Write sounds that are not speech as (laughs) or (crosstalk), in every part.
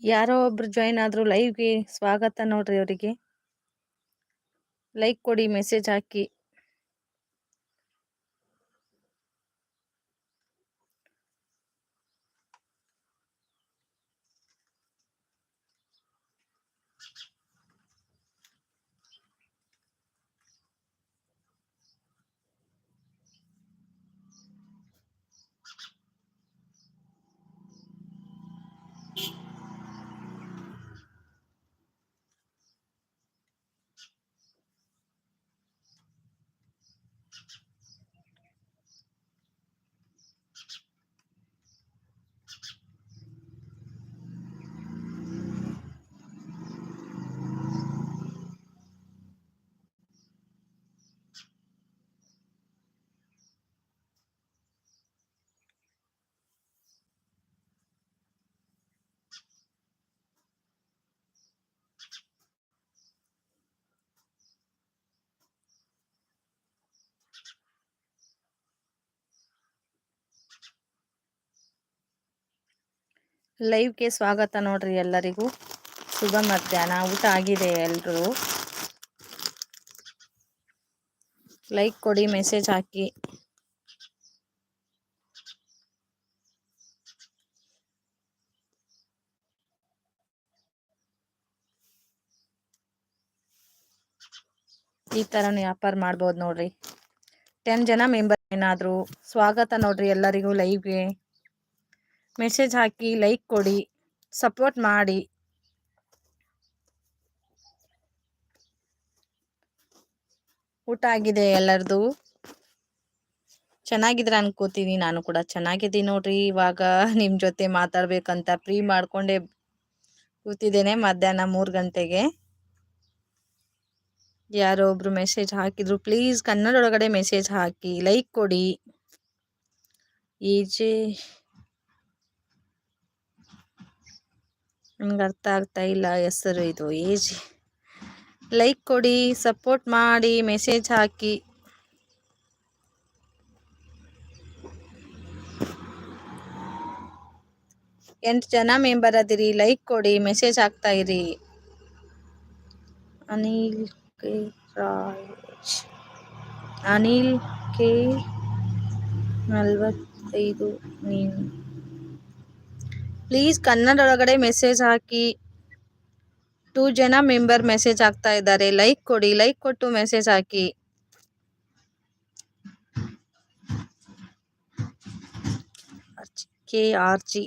ಯಾರೋ ಒಬ್ರು ಜಾಯಿನ್ ಆದರೂ ಲೈವ್‌ಗೆ ಸ್ವಾಗತ ನೋಡ್ರಿ ಅವರಿಗೆ. ಲೈಕ್ ಕೊಡಿ, ಮೆಸೇಜ್ ಹಾಕಿ. ಲೈವ್‌ಗೆ ಸ್ವಾಗತ ನೋಡ್ರಿ ಎಲ್ಲರಿಗೂ. ಶುಭ ಮಧ್ಯಾಹ್ನ. ಊಟ ಆಗಿದೆ ಎಲ್ರು. ಲೈಕ್ ಕೊಡಿ, ಮೆಸೇಜ್ ಹಾಕಿ. ಈ ತರ ವ್ಯಾಪಾರ ಮಾಡ್ಬೋದು ನೋಡ್ರಿ. 10 ಜನ ಮೆಂಬರ್ ಏನಾದ್ರು ಸ್ವಾಗತ ನೋಡ್ರಿ ಎಲ್ಲರಿಗೂ ಲೈವ್‌ಗೆ. ಮೆಸೇಜ್ ಹಾಕಿ, ಲೈಕ್ ಕೊಡಿ, ಸಪೋರ್ಟ್ ಮಾಡಿ. ಊಟ ಆಗಿದೆ ಎಲ್ಲರದು. ಚೆನ್ನಾಗಿದ್ರೆ ಅನ್ಕೋತೀನಿ. ನಾನು ಕೂಡ ಚೆನ್ನಾಗಿದ್ದೀನಿ ನೋಡ್ರಿ. ಇವಾಗ ನಿಮ್ ಜೊತೆ ಮಾತಾಡ್ಬೇಕಂತ ಫ್ರೀ ಮಾಡ್ಕೊಂಡೆ ಕೂತಿದ್ದೇನೆ ಮಧ್ಯಾಹ್ನ ಮೂರು ಗಂಟೆಗೆ. ಯಾರೋ ಒಬ್ರು ಮೆಸೇಜ್ ಹಾಕಿದ್ರು. ಪ್ಲೀಸ್ ಕನ್ನಡ ಒಳಗಡೆ ಮೆಸೇಜ್ ಹಾಕಿ, ಲೈಕ್ ಕೊಡಿ. ಎಜೆ ನಂಗೆ ಅರ್ಥ ಆಗ್ತಾ ಇಲ್ಲ ಹೆಸರು ಇದು ಏಜ್ ಲೈಕ್ ಕೊಡಿ ಸಪೋರ್ಟ್ ಮಾಡಿ ಮೆಸೇಜ್ ಹಾಕಿ. ಎಂಟು ಜನ ಮೆಂಬರ್ ಅದಿರಿ ಲೈಕ್ ಕೊಡಿ ಮೆಸೇಜ್ ಹಾಕ್ತಾ ಇರಿ. ಅನಿಲ್ ಕೆ ರಾಜ್. ಅನಿಲ್ ಕೆ ನಲ್ವತ್ತೈದು ನೀವು ಪ್ಲೀಸ್ ಕನ್ನಡ ಒಳಗಡೆ ಮೆಸೇಜ್ ಹಾಕಿ ಟೂ ಜನ ಮೆಂಬರ್ ಮೆಸೇಜ್ ಹಾಕ್ತಾ ಇದ್ದಾರೆ ಲೈಕ್ ಕೊಡಿ ಲೈಕ್ ಕೊಟ್ಟು ಮೆಸೇಜ್ ಹಾಕಿ K R G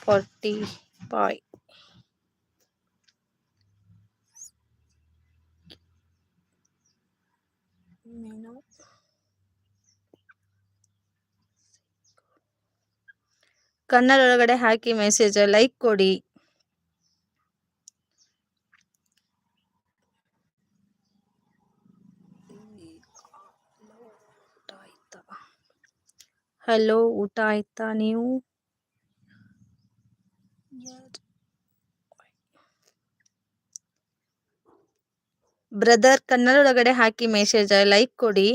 forty five Kannada ಒಳಗಡೆ ಹಾಕಿ ಮೆಸೇಜ್ ಲೈಕ್ ಕೊಡಿ. ಹಲೋ ಊಟ ಆಯ್ತಾ ನೀವು? ಬ್ರದರ್ ಕನ್ನಡ ಒಳಗಡೆ ಹಾಕಿ ಮೆಸೇಜ್ ಲೈಕ್ ಕೊಡಿ.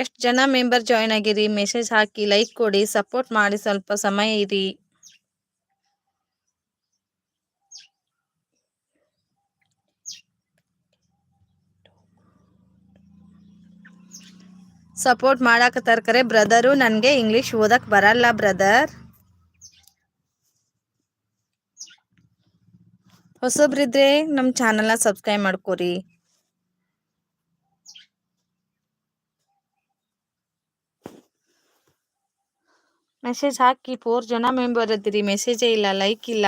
ಎಷ್ಟು ಜನ ಮೆಂಬರ್ ಜಾಯ್ನ್ ಆಗಿರಿ? ಮೆಸೇಜ್ ಹಾಕಿ ಲೈಕ್ ಕೊಡಿ ಸಪೋರ್ಟ್ ಮಾಡಿ ಸ್ವಲ್ಪ ಸಮಯ ಇರಿ. ಸಪೋರ್ಟ್ ಮಾಡಾಕತ್ತಾರ ಕರೆ ಬ್ರದರು ನನಗೆ ಇಂಗ್ಲೀಷ್ ಓದಕ್ ಬರಲ್ಲ ಬ್ರದರ್. ಹೊಸಬ್ರಿದ್ರೆ ನಮ್ಮ ಚಾನಲ್ನ ಸಬ್ಸ್ಕ್ರೈಬ್ ಮಾಡ್ಕೋರಿ. ಮೆಸೇಜ್ ಹಾಕಿ ಫೋರ್ ಜನ ಮೆಂಬರ್ ಅದಿರಿ ಮೆಸೇಜೇ ಇಲ್ಲ ಲೈಕ್ ಇಲ್ಲ.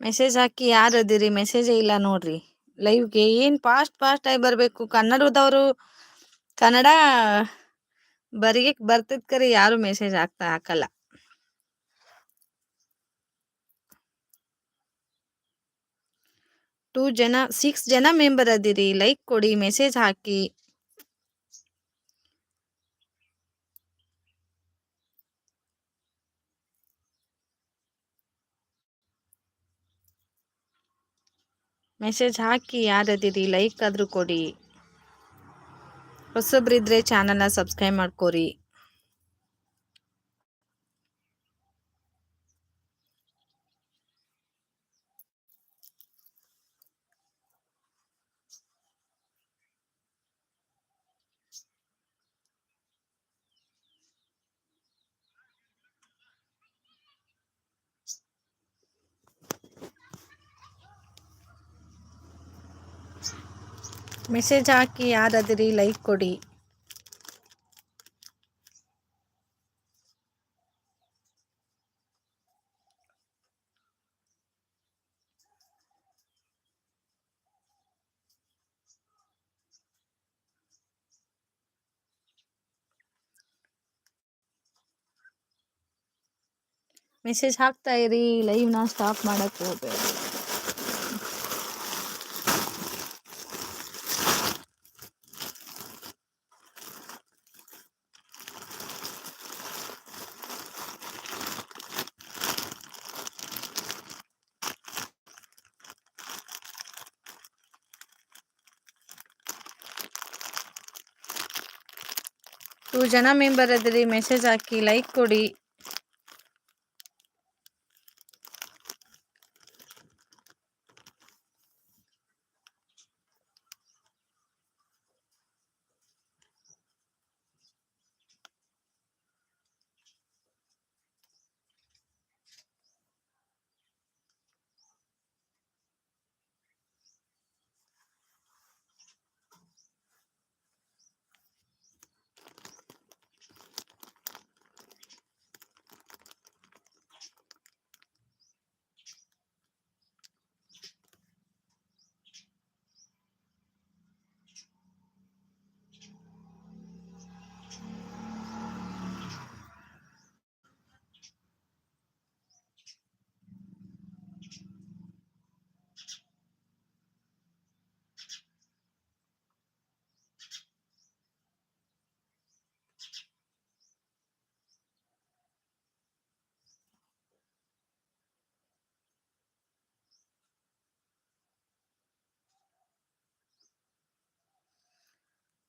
ಮೆಸೇಜ್ ಹಾಕಿ, ಯಾರು ಅದಿರಿ ಮೆಸೇಜೇ ಇಲ್ಲ ನೋಡ್ರಿ. ಲೈವ್ಗೆ ಏನ್ ಫಾಸ್ಟ್ ಫಾಸ್ಟ್ ಆಗಿ ಬರಬೇಕು? ಕನ್ನಡದವರು ಕನ್ನಡ ಬರೀಕ್ ಬರ್ತದ ಕರೆ ಯಾರು ಮೆಸೇಜ್ ಹಾಕ್ತಾ ಹಾಕಲ್ಲ. ಟೂ ಜನ ಸಿಕ್ಸ್ ಜನ ಮೆಂಬರ್ ಅದಿರಿ. ಲೈಕ್ ಕೊಡಿ ಮೆಸೇಜ್ ಹಾಕಿ. ಮೆಸೇಜ್ ಹಾಕಿ ಯಾರದಿರಿ? ಲೈಕ್ ಆದರೂ ಕೊಡಿ. ಹೊಸಬ್ರಿದ್ರೆ ಚಾನಲ್ನ ಸಬ್ಸ್ಕ್ರೈಬ್ ಮಾಡ್ಕೋರಿ. ಮೆಸೇಜ್ ಹಾಕಿ ಯಾರಾದ್ರಿ ಲೈಕ್ ಕೊಡಿ. ಮೆಸೇಜ್ ಹಾಕ್ತಾ ಇರಿ ಲೈವ್ನ ಸ್ಟಾಪ್ ಮಾಡಕ್ಕೆ ಹೋಗಬೇಡಿ ಟೂ ಜನ ಮೆಂಬರ್ ಅದರಿ ಮೆಸೇಜ್ ಹಾಕಿ ಲೈಕ್ ಕೊಡಿ.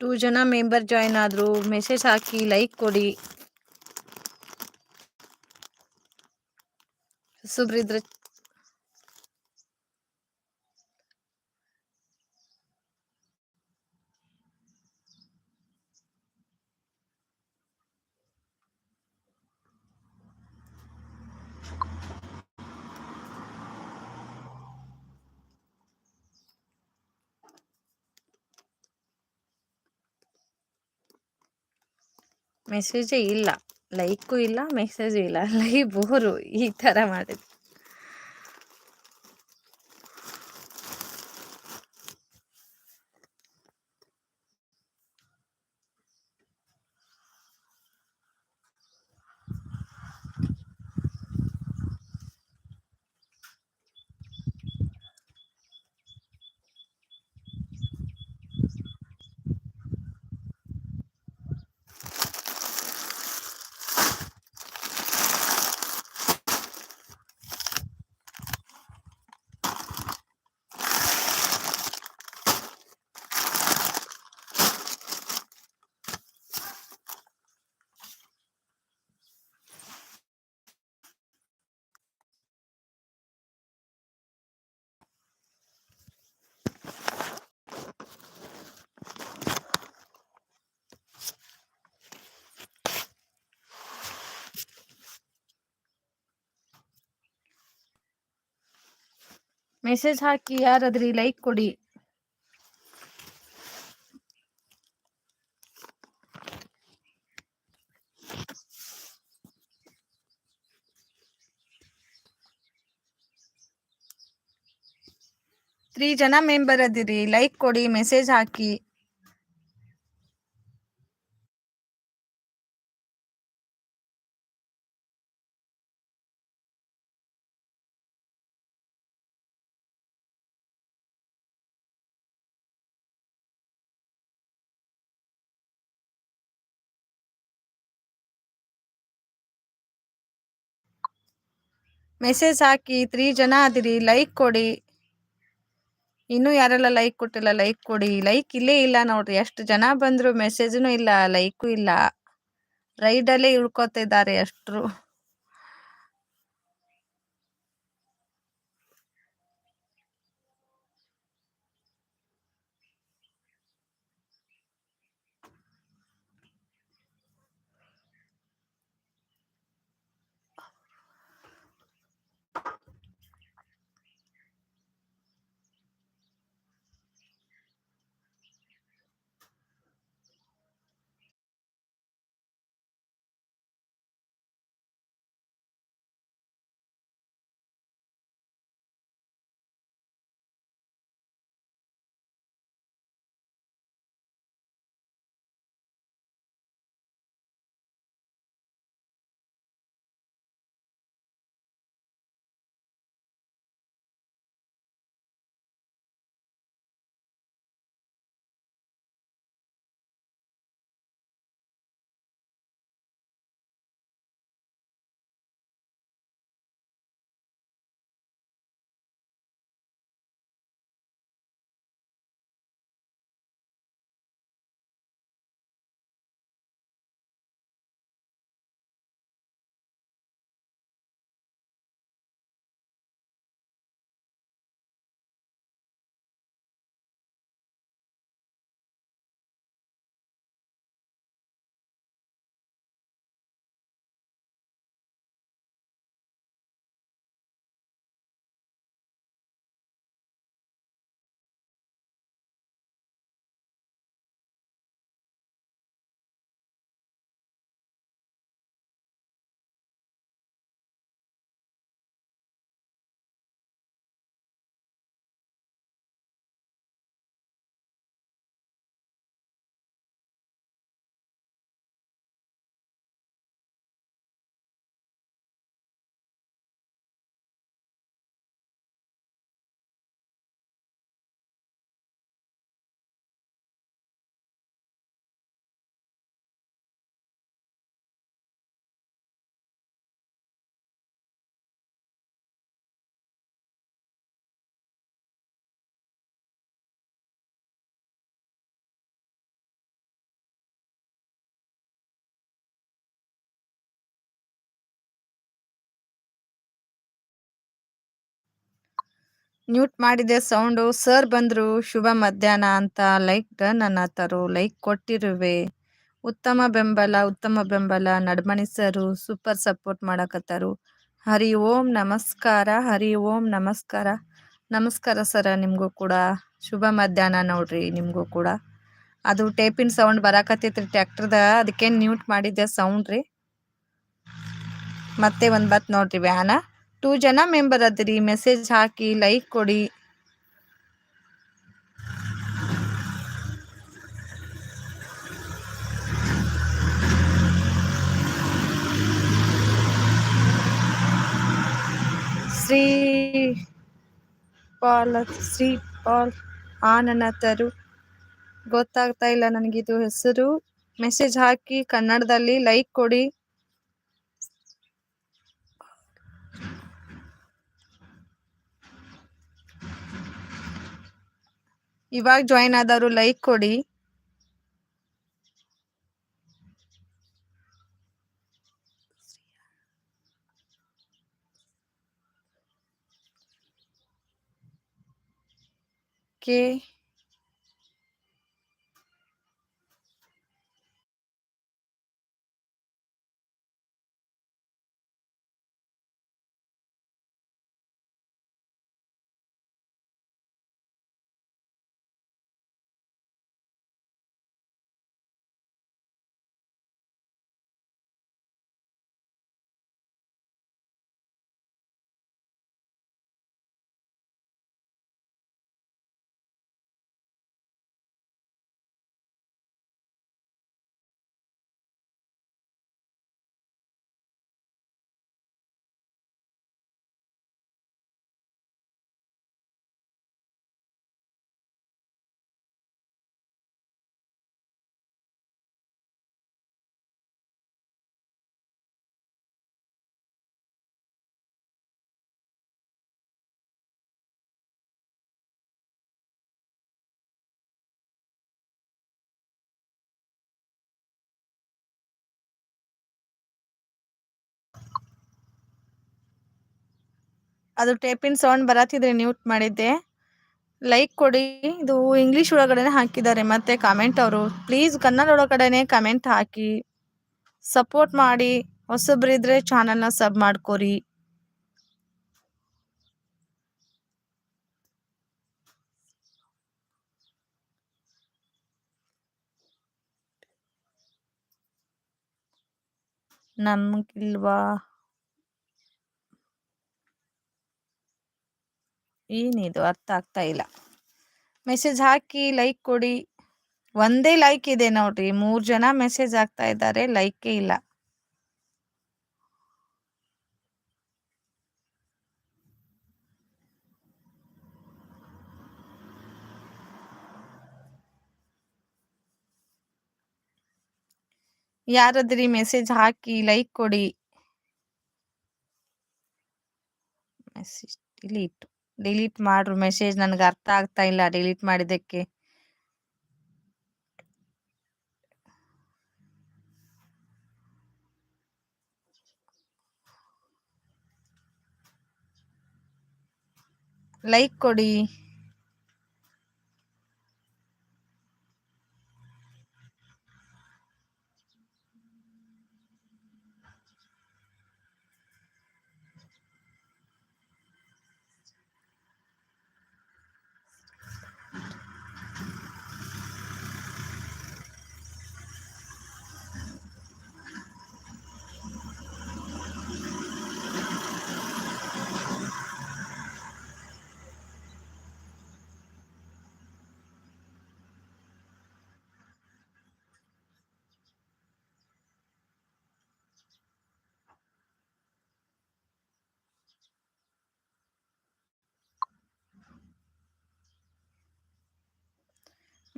ಟೂ ಜನ ಮೆಂಬರ್ ಜಾಯಿನ್ ಆದರು ಮೆಸೇಜ್ ಹಾಕಿ ಲೈಕ್ ಕೊಡಿ. ಹೊಸಬ್ರಿದ್ರೆ ಮೆಸೇಜೇ ಇಲ್ಲ. ಲೈಕು ಇಲ್ಲ ಮೆಸೇಜು ಇಲ್ಲ. (laughs) ಲೈ ಬೋರು ಈ ಥರ ಮಾಡಿದ್ರು ಮೆಸೇಜ್ ಹಾಕಿ ಯಾರಾದ್ರಿ ಲೈಕ್ ಕೊಡಿ. ತ್ರೀ ಜನ ಮೆಂಬರ್ ಅದಿರಿ ಲೈಕ್ ಕೊಡಿ ಮೆಸೇಜ್ ಹಾಕಿ. ಮೆಸೇಜ್ ಹಾಕಿ ತ್ರೀ ಜನ ಅದಿರಿ ಲೈಕ್ ಕೊಡಿ. ಇನ್ನೂ ಯಾರೆಲ್ಲ ಲೈಕ್ ಕೊಟ್ಟಿಲ್ಲ ಲೈಕ್ ಕೊಡಿ. ಲೈಕ್ ಇಲ್ಲೇ ಇಲ್ಲ ನೋಡ್ರಿ, ಎಷ್ಟು ಜನ ಬಂದ್ರು ಮೆಸೇಜ್ನು ಇಲ್ಲ ಲೈಕು ಇಲ್ಲ. ರೈಡಲ್ಲೇ ಇಳ್ಕೊತಿದ್ದಾರೆ ಅಷ್ಟ್ರು ಮ್ಯೂಟ್ ಮಾಡಿದೆ ಸೌಂಡು ಸರ್ ಬಂದ್ರು, ಶುಭ ಮಧ್ಯಾಹ್ನ ಅಂತ ಲೈಕ್ ಡನ್ ಅನ್ನತ್ತಾರು ಲೈಕ್ ಕೊಟ್ಟಿರುವೆ. ಉತ್ತಮ ಬೆಂಬಲ ಉತ್ತಮ ಬೆಂಬಲ, ನಡ್ಮಣಿ ಸರು ಸೂಪರ್ ಸಪೋರ್ಟ್ ಮಾಡಕತ್ತಾರು ಹರಿ ಓಂ ನಮಸ್ಕಾರ, ಹರಿ ಓಂ ನಮಸ್ಕಾರ. ನಮಸ್ಕಾರ ಸರ ನಿಮಗೂ ಕೂಡ. ಶುಭ ಮಧ್ಯಾಹ್ನ ನೋಡ್ರಿ ನಿಮಗೂ ಕೂಡ. ಅದು ಟೇಪಿನ ಸೌಂಡ್ ಬರಾಕತ್ತೈತ್ರಿ ಟ್ಯಾಕ್ಟರ್ದ ಅದಕ್ಕೇನು ಮ್ಯೂಟ್ ಮಾಡಿದ್ದೆ ಸೌಂಡ್ ರೀ. ಮತ್ತೆ ಒಂದು ಬತ್ ನೋಡ್ರಿ ವ್ಯಾನ. ಟೂ ಜನ ಮೆಂಬರ್ ಅದ್ರಿ ಮೆಸೇಜ್ ಹಾಕಿ ಲೈಕ್ ಕೊಡಿ. ಶ್ರೀ ಪಾಲ್ ಶ್ರೀ ಪಾಲ್ ಆನನತರು ಗೊತ್ತಾಗ್ತಾ ಇಲ್ಲ ನನಗಿದು ಹೆಸರು. ಮೆಸೇಜ್ ಹಾಕಿ ಕನ್ನಡದಲ್ಲಿ ಲೈಕ್ ಕೊಡಿ. ಇವಾಗ ಜಾಯಿನ್ ಆದವರು ಲೈಕ್ ಕೊಡಿ. ಕೆ ಅದು ಟೇಪಿನ ಸೌಂಡ್ ಬರತ್ತಿದ್ರೆ ನ್ಯೂಟ್ ಮಾಡಿದ್ದೆ. ಲೈಕ್ ಕೊಡಿ, ಇದು ಇಂಗ್ಲೀಷ್ ಒಳಗಡೆನೆ ಹಾಕಿದ್ದಾರೆ. ಮತ್ತೆ ಕಮೆಂಟ್ ಅವರು ಪ್ಲೀಸ್ ಕನ್ನಡ ಒಳಗಡೆನೆ ಕಮೆಂಟ್ ಹಾಕಿ. ಸಪೋರ್ಟ್ ಮಾಡಿ, ಹೊಸಬ್ರಿದ್ರೆ ಚಾನಲ್ನ ಸಬ್ ಮಾಡ್ಕೊರಿ. ನಮ್ಗಿಲ್ವಾ? ಏನಿದು ಅರ್ಥ ಆಗ್ತಾ ಇಲ್ಲ. ಮೆಸೇಜ್ ಹಾಕಿ ಲೈಕ್ ಕೊಡಿ. ಒಂದೇ ಲೈಕ್ ಇದೆ ನೋಡ್ರಿ. ಮೂರ್ ಜನ ಮೆಸೇಜ್ ಆಗ್ತಾ ಇದ್ದಾರೆ. ಲೈಕೇ ಇಲ್ಲ. ಯಾರಾದ್ರಿ ಮೆಸೇಜ್ ಹಾಕಿ ಲೈಕ್ ಕೊಡಿ. Message delete. ಡಿಲೀಟ್ ಮಾಡ್ರು ಮೆಸೇಜ್ ನನಗೆ ಅರ್ಥ ಆಗ್ತಾ ಇಲ್ಲ ಡಿಲೀಟ್ ಮಾಡಿದ್ದಕ್ಕೆ. ಲೈಕ್ ಕೊಡಿ.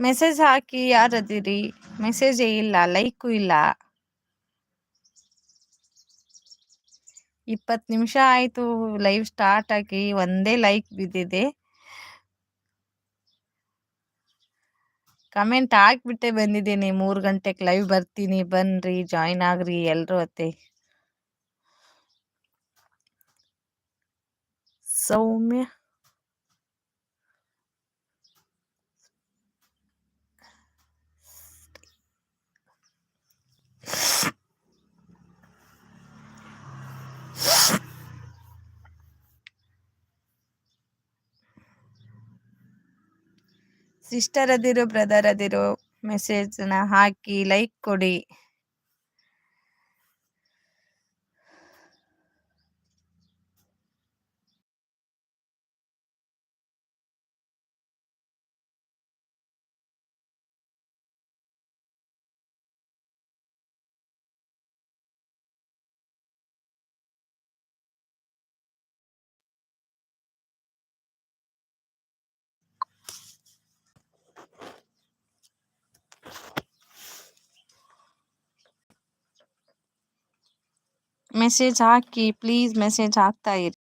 ಮೆಸೇಜ್ ಹಾಕಿ ಯಾರದಿರಿ? ಮೆಸೇಜೇ ಇಲ್ಲ ಲೈಕು ಇಲ್ಲ. ಇಪ್ಪತ್ತು ನಿಮಿಷ ಆಯ್ತು ಲೈವ್ ಸ್ಟಾರ್ಟ್ ಆಗಿ ಒಂದೇ ಲೈಕ್ ಬಿದ್ದಿದೆ. ಕಮೆಂಟ್ ಹಾಕ್ಬಿಟ್ಟೆ ಬಂದಿದ್ದೀನಿ ಮೂರು ಗಂಟೆಗೆ ಲೈವ್ ಬರ್ತೀನಿ, ಬನ್ರಿ ಜಾಯಿನ್ ಆಗ್ರಿ ಎಲ್ರು ಅತ್ತೆ. ಸೌಮ್ಯ. ಸಿಸ್ಟರ್ ಅದಿರು ಬ್ರದರ್ ಅದಿರು ಮೆಸೇಜ್ನ ಹಾಕಿ ಲೈಕ್ ಕೊಡಿ. ಮೆಸೇಜ್ ಹಾಕಿ ಪ್ಲೀಸ್ ಮೆಸೇಜ್ ಹಾಕ್ತಾ ಇರಿ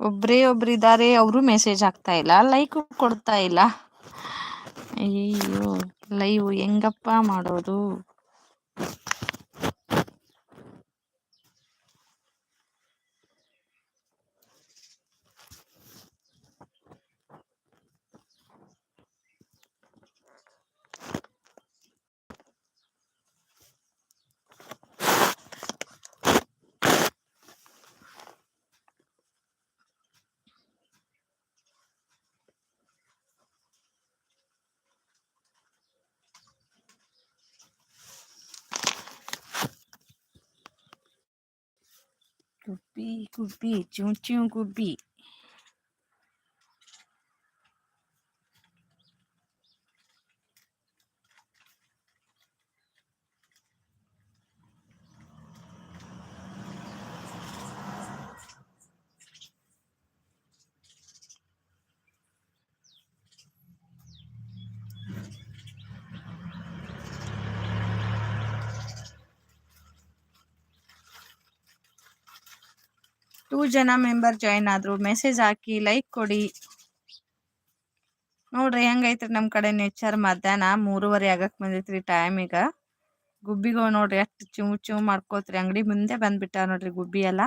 ಒಬ್ರೇ ಇದ್ದಾರೆ ಅವರು ಮೆಸೇಜ್ ಹಾಕ್ತಾ ಇಲ್ಲ ಲೈಕ್ ಕೊಡ್ತಾ ಇಲ್ಲ. ಅಯ್ಯೋ ಲೈವ್ ಹೆಂಗಪ್ಪ ಮಾಡೋದು? ಗುಬ್ಬಿ ಗುಬ್ಬಿ ಚೂ ಚೂ ಗುಬ್ಬಿ ಜನ ಮೆಂಬರ್ ಜಾಯಿನ್ ಆದ್ರು ಮೆಸೇಜ್ ಹಾಕಿ ಲೈಕ್ ಕೊಡಿ. ನೋಡ್ರಿ ಹೆಂಗೈತ್ರಿ ನಮ್ಮ ಕಡೆ ನೇಚರ್ ಮಧ್ಯಾಹ್ನ ಮೂರುವರೆ ಆಗಕ್ ಬಂದೈತ್ರಿ ಟೈಮ್ ಈಗ. ಗುಬ್ಬಿಗಳು ನೋಡ್ರಿ ಎಷ್ಟು ಚೂ ಚೂ ಮಾಡ್ಕೋತ್ರಿ, ಅಂಗಡಿ ಮುಂದೆ ಬಂದ್ಬಿಟ್ಟ ನೋಡ್ರಿ ಗುಬ್ಬಿ ಎಲ್ಲ.